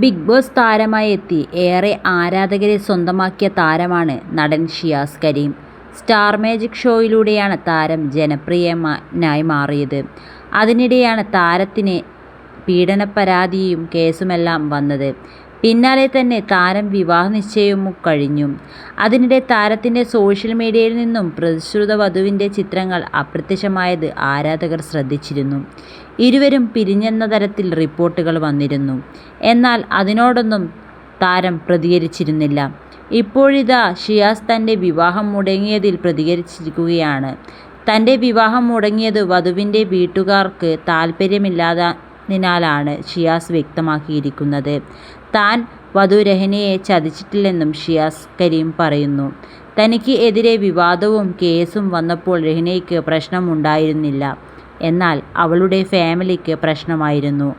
Big boss താരമായി എത്തി ഏറെ ആരാധകരെ സ്വന്തമാക്കിയ താരമാണ് നടൻ ഷിയാസ് കരീം. സ്റ്റാർ മാജിക് ഷോയിലൂടെയാണ് താരം ജനപ്രിയനായി മാറിയത്. അതിനിടെയാണ് താരത്തിന് പീഡന പരാതിയും കേസുമെല്ലാം വന്നത്. പിന്നാലെ തന്നെ താരം വിവാഹ നിശ്ചയവും കഴിഞ്ഞു. അതിനിടെ താരത്തിന്റെ സോഷ്യൽ മീഡിയയിൽ നിന്നും പ്രതിശ്രുത വധുവിന്റെ ചിത്രങ്ങൾ അപ്രത്യക്ഷമായത് ആരാധകർ ശ്രദ്ധിച്ചിരുന്നു. ഇരുവരും പിരിഞ്ഞെന്ന തരത്തിൽ റിപ്പോർട്ടുകൾ വന്നിരുന്നു. എന്നാൽ അതിനോടൊന്നും താരം പ്രതികരിച്ചിരുന്നില്ല. ഇപ്പോഴിതാ ഷിയാസ് തന്റെ വിവാഹം മുടങ്ങിയതിൽ പ്രതികരിച്ചിരിക്കുകയാണ്. തന്റെ വിവാഹം മുടങ്ങിയത് വധുവിന്റെ വീട്ടുകാർക്ക് താൽപര്യമില്ലാത്തതിനാലാണ് ഷിയാസ് വ്യക്തമാക്കിയിരിക്കുന്നത്. താൻ വധു രഹ്നയെ ചതിച്ചിട്ടില്ലെന്നും ഷിയാസ് കരീം പറയുന്നു. തനിക്ക് എതിരെ വിവാദവും കേസും വന്നപ്പോൾ രഹ്നയ്ക്ക് പ്രശ്നമുണ്ടായിരുന്നില്ല. എന്നാൽ അവളുടെ ഫാമിലിക്ക് പ്രശ്നമായിരുന്നു.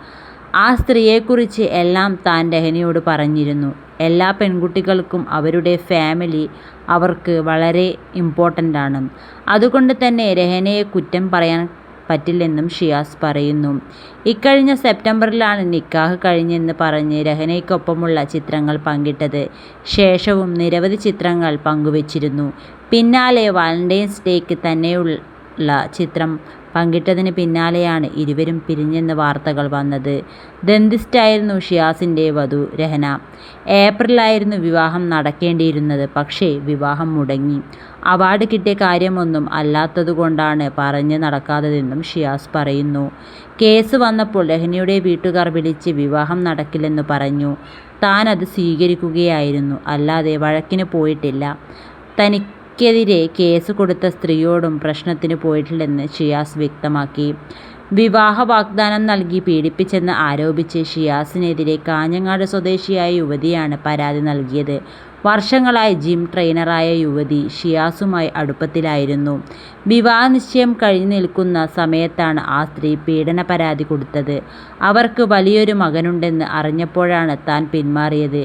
ആ സ്ത്രീയെക്കുറിച്ച് എല്ലാം താൻ രഹ്നയോട് പറഞ്ഞിരുന്നു. എല്ലാ പെൺകുട്ടികൾക്കും അവരുടെ ഫാമിലി അവർക്ക് വളരെ ഇമ്പോർട്ടന്റാണ്. അതുകൊണ്ട് തന്നെ രഹ്നയെ കുറ്റം പറയാൻ പറ്റില്ലെന്നും ഷിയാസ് പറയുന്നു. ഇക്കഴിഞ്ഞ സെപ്റ്റംബറിലാണ് നിക്കാഹ് കഴിഞ്ഞെന്ന് പറഞ്ഞ് രഹനയ്ക്കൊപ്പമുള്ള ചിത്രങ്ങൾ പങ്കിട്ടത്. ശേഷവും നിരവധി ചിത്രങ്ങൾ പങ്കുവച്ചിരുന്നു. പിന്നാലെ വാലന്റൈൻസ് ഡേയ്ക്ക് തന്നെയുള്ള ചിത്രം പങ്കിട്ടതിന് പിന്നാലെയാണ് ഇരുവരും പിരിഞ്ഞെന്ന് വാർത്തകൾ വന്നത്. ദന്തിസ്റ്റായിരുന്നു ഷിയാസിന്റെ വധു രഹന ഏപ്രിലായിരുന്നു വിവാഹം നടക്കേണ്ടിയിരുന്നത്. പക്ഷേ വിവാഹം മുടങ്ങി. അവാർഡ് കിട്ടിയ കാര്യമൊന്നും അല്ലാത്തതുകൊണ്ടാണ് പറഞ്ഞ് നടക്കാത്തതെന്നും ഷിയാസ് പറയുന്നു. കേസ് വന്നപ്പോൾ രഹനയുടെ വീട്ടുകാർ വിളിച്ച് വിവാഹം നടക്കില്ലെന്ന് പറഞ്ഞു. താൻ താനത് സ്വീകരിക്കുകയായിരുന്നു. അല്ലാതെ വഴക്കിന് പോയിട്ടില്ല. തനിക്കെതിരെ കേസ് കൊടുത്ത സ്ത്രീയോടും പ്രശ്നത്തിന് പോയിട്ടില്ലെന്ന് ഷിയാസ് വ്യക്തമാക്കി. വിവാഹ വാഗ്ദാനം നൽകി പീഡിപ്പിച്ചെന്ന് ആരോപിച്ച് ഷിയാസിനെതിരെ കാഞ്ഞങ്ങാട് സ്വദേശിയായ യുവതിയാണ് പരാതി നൽകിയത്. വർഷങ്ങളായി ജിം ട്രെയിനറായ യുവതി ഷിയാസുമായി അടുപ്പത്തിലായിരുന്നു. വിവാഹ നിശ്ചയം കഴിഞ്ഞു നിൽക്കുന്ന സമയത്താണ് ആ സ്ത്രീ പീഡന പരാതി കൊടുത്തത്. അവർക്ക് വലിയൊരു മകനുണ്ടെന്ന് അറിഞ്ഞപ്പോഴാണ് താൻ പിന്മാറിയത്.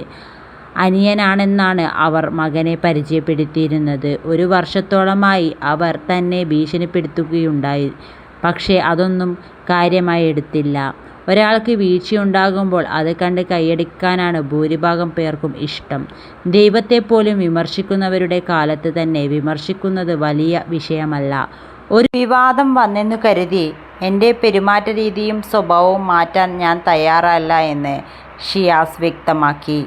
അനിയനാണെന്നാണ് അവർ മകനെ പരിചയപ്പെടുത്തിയിരുന്നത്. ഒരു വർഷത്തോളമായി അവർ തന്നെ ഭീഷണിപ്പെടുത്തുകയുണ്ടായി. പക്ഷേ അതൊന്നും കാര്യമായി എടുത്തില്ല. ഒരാൾക്ക് വീഴ്ചയുണ്ടാകുമ്പോൾ അത് കണ്ട് കൈയടിക്കാനാണ് ഭൂരിഭാഗം പേർക്കും ഇഷ്ടം. ദൈവത്തെപ്പോലും വിമർശിക്കുന്നവരുടെ കാലത്ത് തന്നെ വിമർശിക്കുന്നത് വലിയ വിഷയമല്ല. ഒരു വിവാദം വന്നെന്നു കരുതി എന്റെ പെരുമാറ്റരീതിയും സ്വഭാവവും മാറ്റാൻ ഞാൻ തയ്യാറല്ല എന്ന് ഷിയാസ് വ്യക്തമാക്കി.